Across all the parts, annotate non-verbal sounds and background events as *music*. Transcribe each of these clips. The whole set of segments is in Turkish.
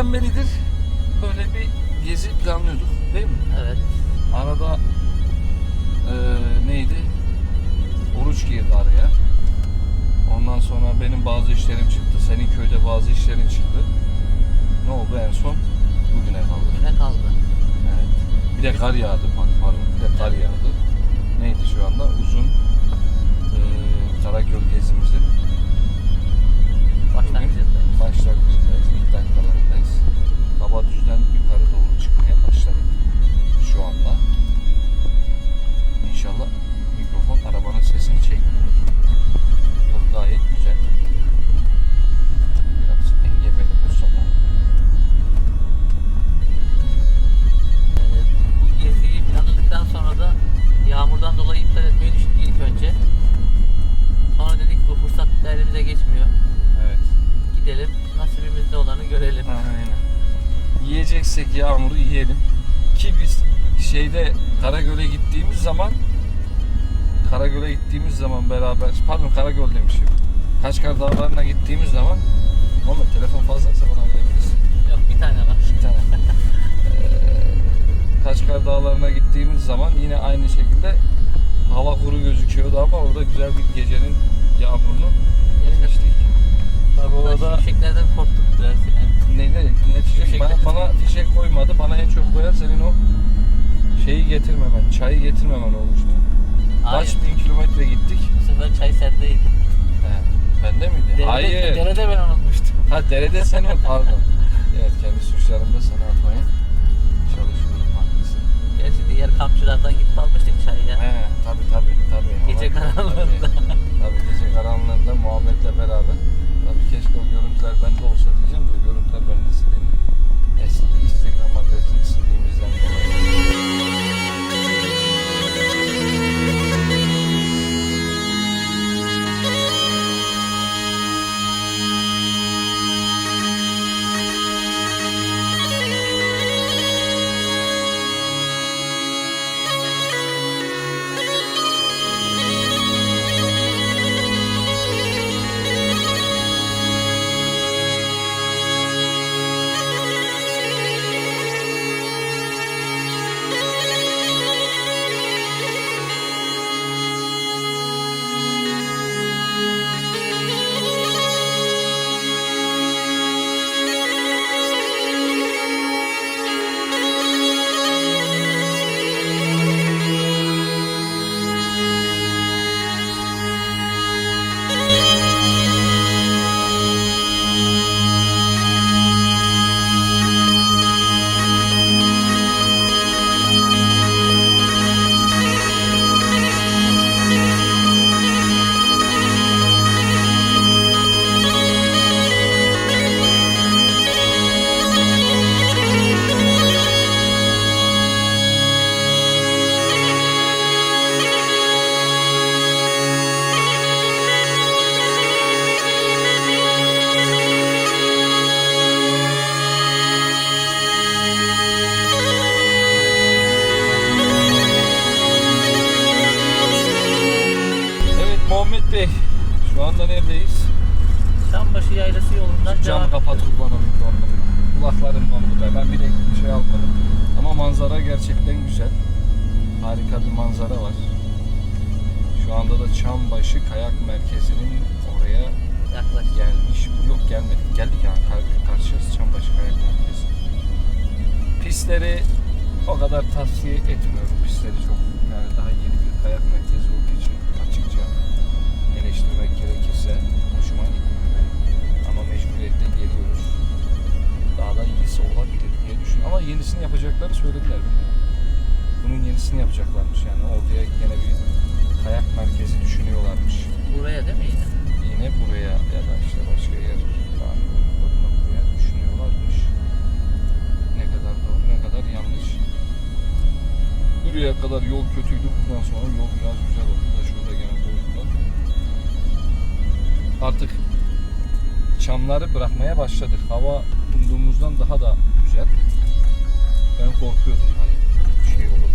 seneden beridir böyle bir gezi planlıyorduk değil mi? Evet. Arada eee, neydi? Oruç girdi araya. Ondan sonra benim bazı işlerim çıktı. Senin köyde bazı işlerin çıktı. Ne oldu en son? Bugüne kaldı. Yine kaldı. Evet. Bir de kar yağdı bak pardon. Bir de kar yağdı. Neydi şu anda? Uzun eee Karagöl gezimizin Başlangıcındayız. İlk dakikalarındayız. Hava düzden yukarı doğru çıkmaya başladı şu anda. İnşallah mikrofon arabanın sesini çekmiyor. Yol gayet güzel. Yiyeceksek yağmuru yiyelim. Ki biz şeyde Karagöl'e gittiğimiz zaman Karagöl'e gittiğimiz zaman beraber pardon Karagöl demişim. Kaçkar Dağları'na gittiğimiz zaman Muhammed telefon fazlaysa bana verebilirsin. Yok bir tane var. Bir tane. Eee, Kaçkar Dağları'na gittiğimiz zaman yine aynı şekilde hava kuru gözüküyordu ama orada güzel bir gecenin yağmurunu yemiştik. Tabii Orada orada şimşeklerden korktuk biraz yani. Ne ne fişek bana, bana fişek koymadı. Bana en çok koyan senin o şeyi getirmemen, çayı getirmemen olmuştu. Kaç Hayır. bin kilometre gittik? Bu sefer çay sendeydi. He, bende miydi? Derede, Hayır. derede ben unutmuştum. Ha derede sen o pardon. *laughs* evet kendi suçlarımı da sana atmaya güzel. Harika bir manzara var. Şu anda da Çambaşı Kayak Merkezi'nin oraya Yaklaş. gelmiş. Yok gelmedik. Geldik yani kar- karşıyız Çambaşı Kayak Merkezi. Pistleri o kadar tavsiye etmiyorum. Pistleri çok yani daha yeni bir kayak merkezi olduğu için açıkça eleştirmek gerekirse hoşuma gitmiyor benim. Ama mecburiyetten geliyoruz. Daha da iyisi olabilir diye düşünüyorum. Ama yenisini yapacakları söylediler bilmiyorum. Yenisini yapacaklarmış yani. Oraya yine bir kayak merkezi düşünüyorlarmış. Buraya değil mi yine? Yine buraya ya da işte başka yer daha buraya düşünüyorlarmış. Ne kadar doğru ne kadar yanlış. Buraya kadar yol kötüydü. Buradan sonra yol biraz güzel oldu da şurada gene boyutlar. Artık çamları bırakmaya başladık. Hava umduğumuzdan daha da güzel. Ben korkuyordum hani şey olur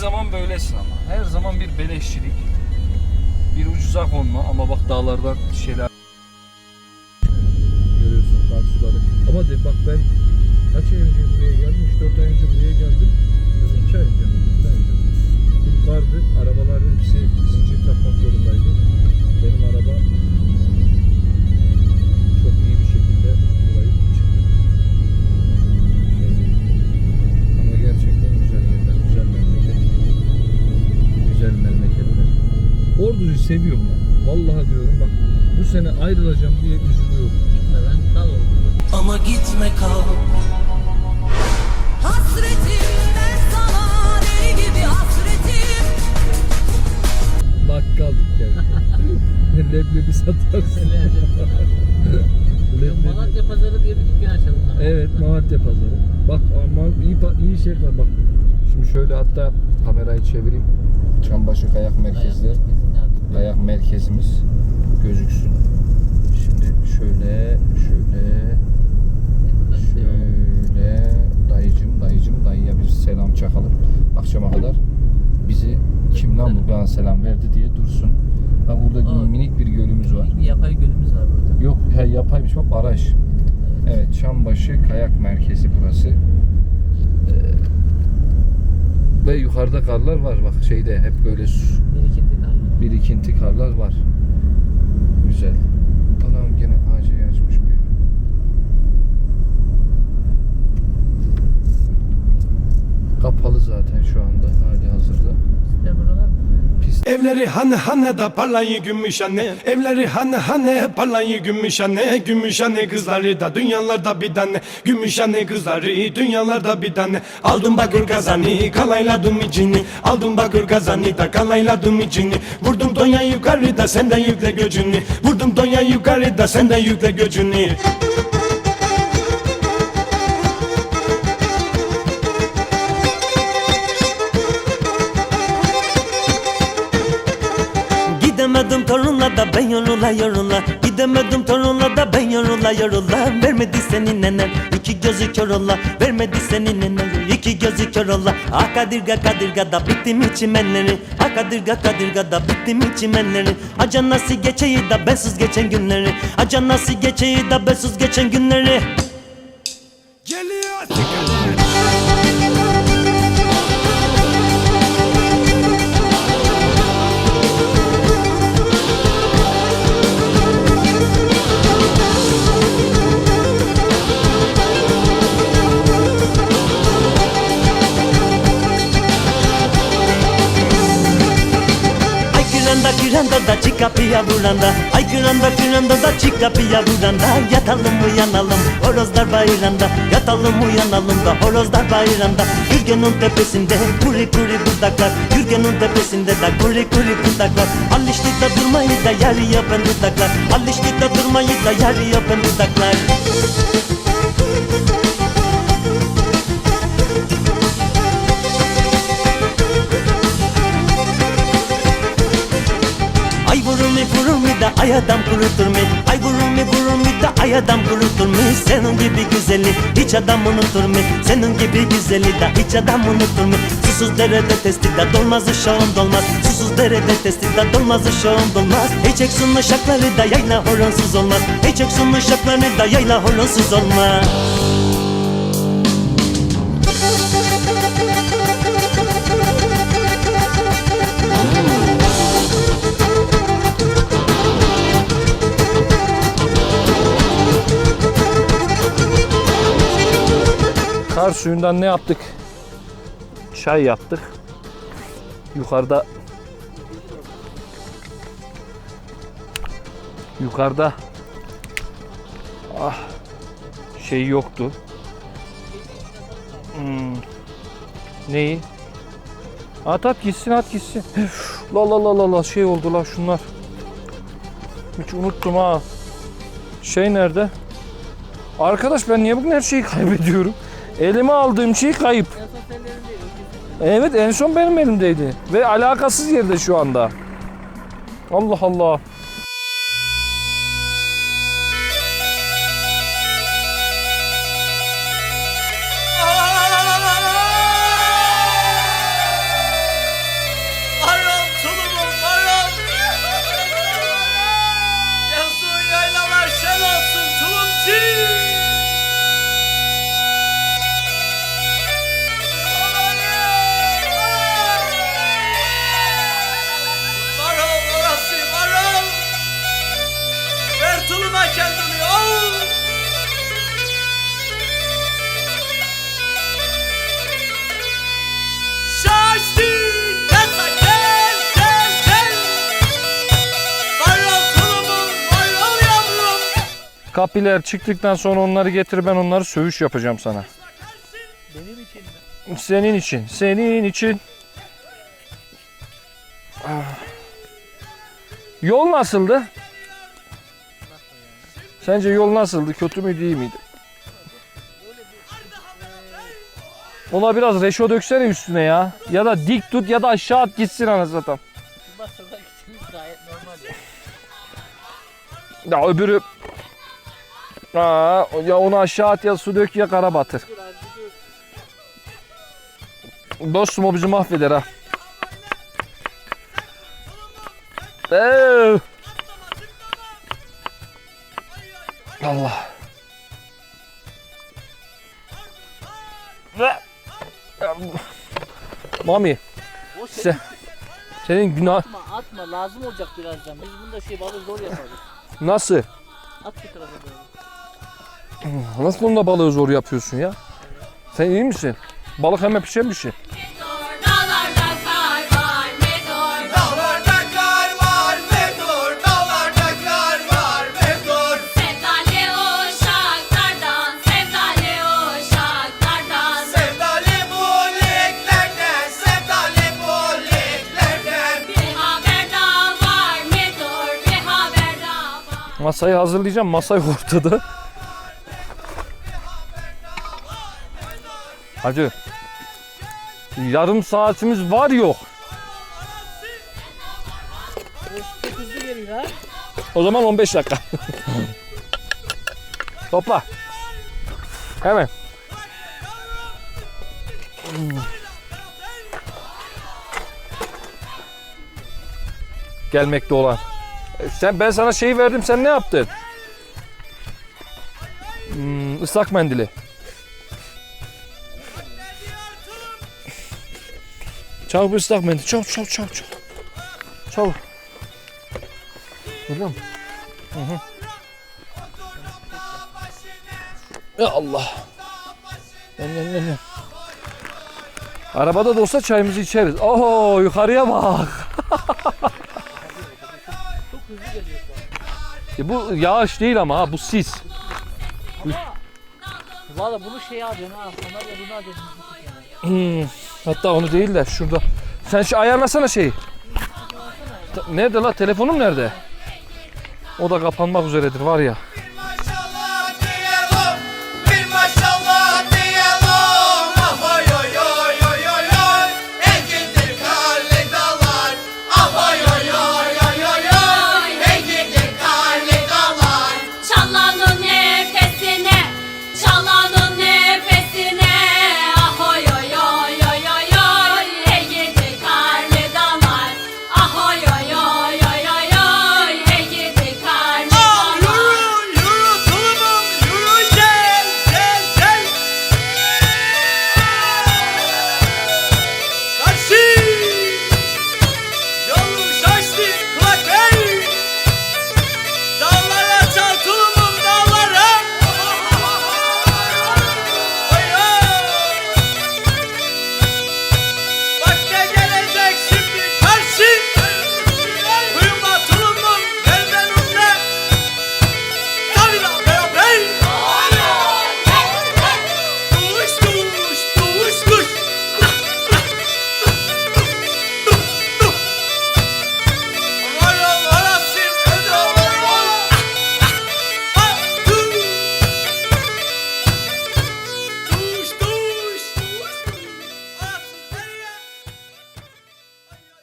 zaman böylesin ama. Her zaman bir beleşçilik. Bir ucuza konma ama bak dağlardan şeyler görüyorsun karşıları. Ama de bak ben kaç ay önce seviyorum lan. Vallahi diyorum bak bu sene ayrılacağım diye üzülüyorum. Gitmeden kal orada. Ama gitme kal Hasretimden sana deli gibi hasretim Bakkal dükkanı. *laughs* Leblebi satarsın. Leblebi. Malatya Pazarı diye bir dükkan açalım. Evet Malatya Pazarı. Bak ama iyi, iyi şey var bak. Şimdi şöyle hatta kamerayı çevireyim. Çambaşı Kayak Merkezli. Ayak artık. Kayak merkezimiz gözüksün. Şimdi şöyle şöyle şöyle dayıcım dayıcım dayıya bir selam çakalım. Akşama kadar bizi kim lan bu bana selam verdi diye dursun. Bak burada Aa. minik bir gölümüz var. Bir yapay gölümüz var burada. Yok he, yapaymış bak baraj. Evet Çambaşı Kayak Merkezi burası. Ee, ve yukarıda karlar var bak şeyde hep böyle su, Birikinti kaldı. Birikinti karlar var. Güzel. Anam gene ağacı açmış ya. Kapalı zaten şu anda hali hazırda. Sizde buralar. Mı? Pist Evleri hane hane da parlayı gümüş anne. Evleri hane hane parlayı gümüş anne. Gümüş anne kızları da dünyalarda bir tane. Gümüş anne kızları dünyalarda bir tane. Aldım bakır kazanı kalayladım içini. Aldım bakır kazanı da kalayladım içini. Vurdum Tonya yukarıda senden yükle göcünü Vurdum Tonya yukarıda senden yükle göcünü yorula yorula Gidemedim torunla da ben yorula yorula Vermedi senin nenen iki gözü kör ola. Vermedi senin nenen iki gözü kör ola. Ah kadirga kadirga da bittim içimenleri Ah kadirga kadirga da bittim içimenleri Acan nasıl geçeyi da bensiz geçen günleri. Acan nasıl geçeyi da bensiz geçen günleri. Geliyor kıranda da çık kapıya vuranda Ay kıranda kıranda da çık kapıya vuranda Yatalım uyanalım horozlar bayranda Yatalım uyanalım da horozlar bayranda Gürgen'in tepesinde kuri kuri budaklar Gürgen'in tepesinde de kuri kuri budaklar Alıştı da durmayı da yarı yapan dudaklar Alıştı da durmayı da yarı yapan dudaklar Ay ay adam kurutur mu? Ay vurur mu vurur mu da ay adam kurutur mu? Senin gibi güzeli hiç adam unutur mu? Senin gibi güzeli de hiç adam unutur mu? Susuz derede testi de dolmaz uşağım dolmaz. Susuz derede testi de dolmaz uşağım dolmaz. Hiç eksun uşakları da yayla horonsuz olmaz. Hiç eksun uşakları da yayla horonsuz olmaz Kar suyundan ne yaptık? Çay yaptık. Yukarıda yukarıda ah şey yoktu. Hmm. Neyi? At at gitsin at gitsin. la la la la la şey oldu la şunlar. Hiç unuttum ha. Şey nerede? Arkadaş ben niye bugün her şeyi kaybediyorum? Elime aldığım şey kayıp. Evet en son benim elimdeydi. Ve alakasız yerde şu anda. Allah Allah. Kapiler çıktıktan sonra onları getir ben onları sövüş yapacağım sana. Benim için mi? Senin için, senin için. Ah. Yol nasıldı? Sence yol nasıldı? Kötü müydü, iyi miydi? Ona biraz reşo döksene üstüne ya. Ya da dik tut ya da aşağı at gitsin anasını satayım. Ya öbürü... Aa, ya onu aşağı at ya su dök ya kara batır. Dostum o bizi mahveder ha. Ee. Allah. Mami O şey sen, senin günah atma atma lazım olacak birazdan. Biz bunda şey balığı zor yaparız. nasıl? At bir tarafa doğru. Nasıl onda balığı zor yapıyorsun ya? Sen iyi misin? Balık hemen pişen bir şey. Masayı hazırlayacağım. Masay ortada. Hacı. Yarım saatimiz var yok. O zaman 15 dakika. *laughs* Topla. Hemen. Gelmekte olan. E, Sen ben sana şeyi verdim sen ne yaptın? Hmm, ıslak mendili. Çabuk bir ıslak mendil. Çabuk çabuk çabuk çabuk. Çabuk. Görüyor musun? Hı hı. Ya Allah. Gel gel gel. gel. Arabada da olsa çayımızı içeriz. Oho yukarıya bak. Çok hızlı geliyor şu an. E bu yağış değil ama ha bu sis. Valla bunu şey alacaksın ha. Onlar da bunu çekene. Hmm, hatta onu değil de şurada. Sen şu ayarlasana şeyi. Nerede la telefonum nerede? O da kapanmak üzeredir var ya.